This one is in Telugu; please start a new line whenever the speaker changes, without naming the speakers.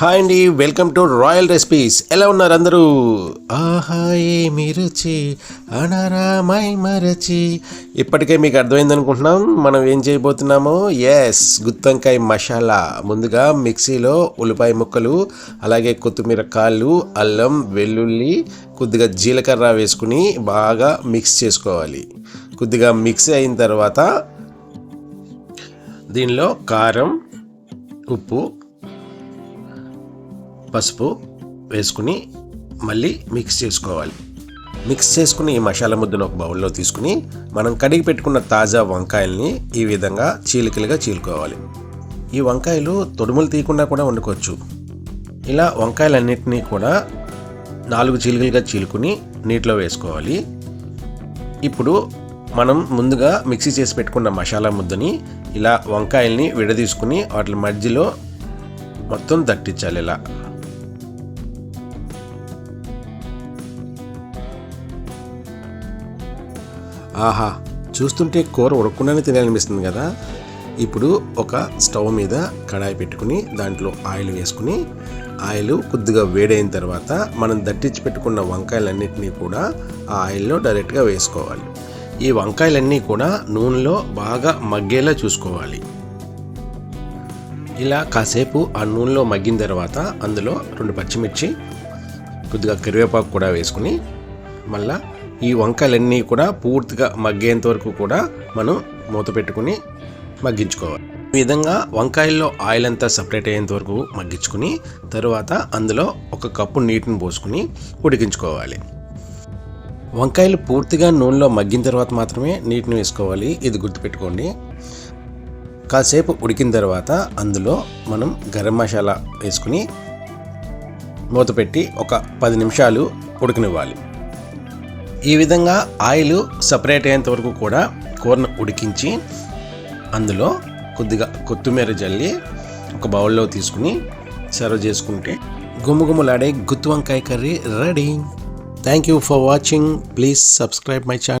హాయ్ అండి వెల్కమ్ టు రాయల్ రెసిపీస్. ఎలా ఉన్నారు అందరూ? ఆహా ఏమి రుచి? అనరామై మరచి. ఇప్పటికే మీకు అర్థమైంది అనుకుంటున్నాం మనం ఏం చేయబోతున్నామో? ఎస్ గుత్తంకాయ మసాలా. ముందుగా మిక్సీలో ఉల్లిపాయ ముక్కలు అలాగే కొత్తిమీర కాళ్ళు అల్లం వెల్లుల్లి కొద్దిగా జీలకర్ర వేసుకుని బాగా మిక్స్ చేసుకోవాలి. కొద్దిగా మిక్స్ అయిన తర్వాత దీనిలో కారం ఉప్పు పసుపు వేసుకుని మళ్ళీ మిక్స్ చేసుకోవాలి. మిక్స్ చేసుకుని ఈ మసాలా ముద్దను ఒక బౌల్లో తీసుకుని మనం కడిగి పెట్టుకున్న తాజా వంకాయల్ని ఈ విధంగా చీలికలుగా చీలుకోవాలి ఈ వంకాయలు తొడుములు తీయకుండా కూడా వండుకోవచ్చు. ఇలా వంకాయలన్నింటినీ కూడా నాలుగు చీలికలుగా చీలుకుని నీటిలో వేసుకోవాలి. ఇప్పుడు మనం ముందుగా మిక్సీ చేసి పెట్టుకున్న మసాలా ముద్దని ఇలా వంకాయల్ని విడదీసుకుని వాటి మధ్యలో మొత్తం దట్టించాలి ఇలా. ఆహా చూస్తుంటే కూర ఉడకుండానే తినాలనిపిస్తుంది కదా. ఇప్పుడు ఒక స్టవ్ మీద కడాయి పెట్టుకుని దాంట్లో ఆయిల్ వేసుకుని ఆయిల్ కొద్దిగా వేడైన తర్వాత మనం దట్టించి పెట్టుకున్న వంకాయలన్నింటినీ కూడా ఆ ఆయిల్లో డైరెక్ట్గా వేసుకోవాలి. ఈ వంకాయలన్నీ కూడా నూనెలో బాగా మగ్గేలా చూసుకోవాలి. ఇలా కాసేపు ఆ నూనెలో మగ్గిన తర్వాత అందులో రెండు పచ్చిమిర్చి కొద్దిగా కరివేపాకు కూడా వేసుకుని మళ్ళా ఈ వంకాయలన్నీ కూడా పూర్తిగా మగ్గేంత వరకు కూడా మనం మూత పెట్టుకుని మగ్గించుకోవాలి. ఈ విధంగా వంకాయల్లో ఆయిల్ అంతా సపరేట్ అయ్యేంత వరకు మగ్గించుకుని తర్వాత అందులో ఒక కప్పు నీటిని పోసుకుని ఉడికించుకోవాలి. వంకాయలు పూర్తిగా నూనెలో మగ్గిన తర్వాత మాత్రమే నీటిని వేసుకోవాలి. ఇది గుర్తుపెట్టుకోండి. కాసేపు ఉడికిన తర్వాత అందులో మనం గరం మసాలా వేసుకుని మూత పెట్టి ఒక పది నిమిషాలు ఉడికనివ్వాలి. ఈ విధంగా ఆయిల్ సపరేట్ అయ్యేంత వరకు కూడా కూరను ఉడికించి అందులో కొద్దిగా కొత్తిమీర జల్లి ఒక బౌల్లో తీసుకుని సర్వ్ చేసుకుంటే గుమ్ముగుమ్ములాడే గుత్తి వంకాయ curry ready. Thank you for watching please subscribe my channel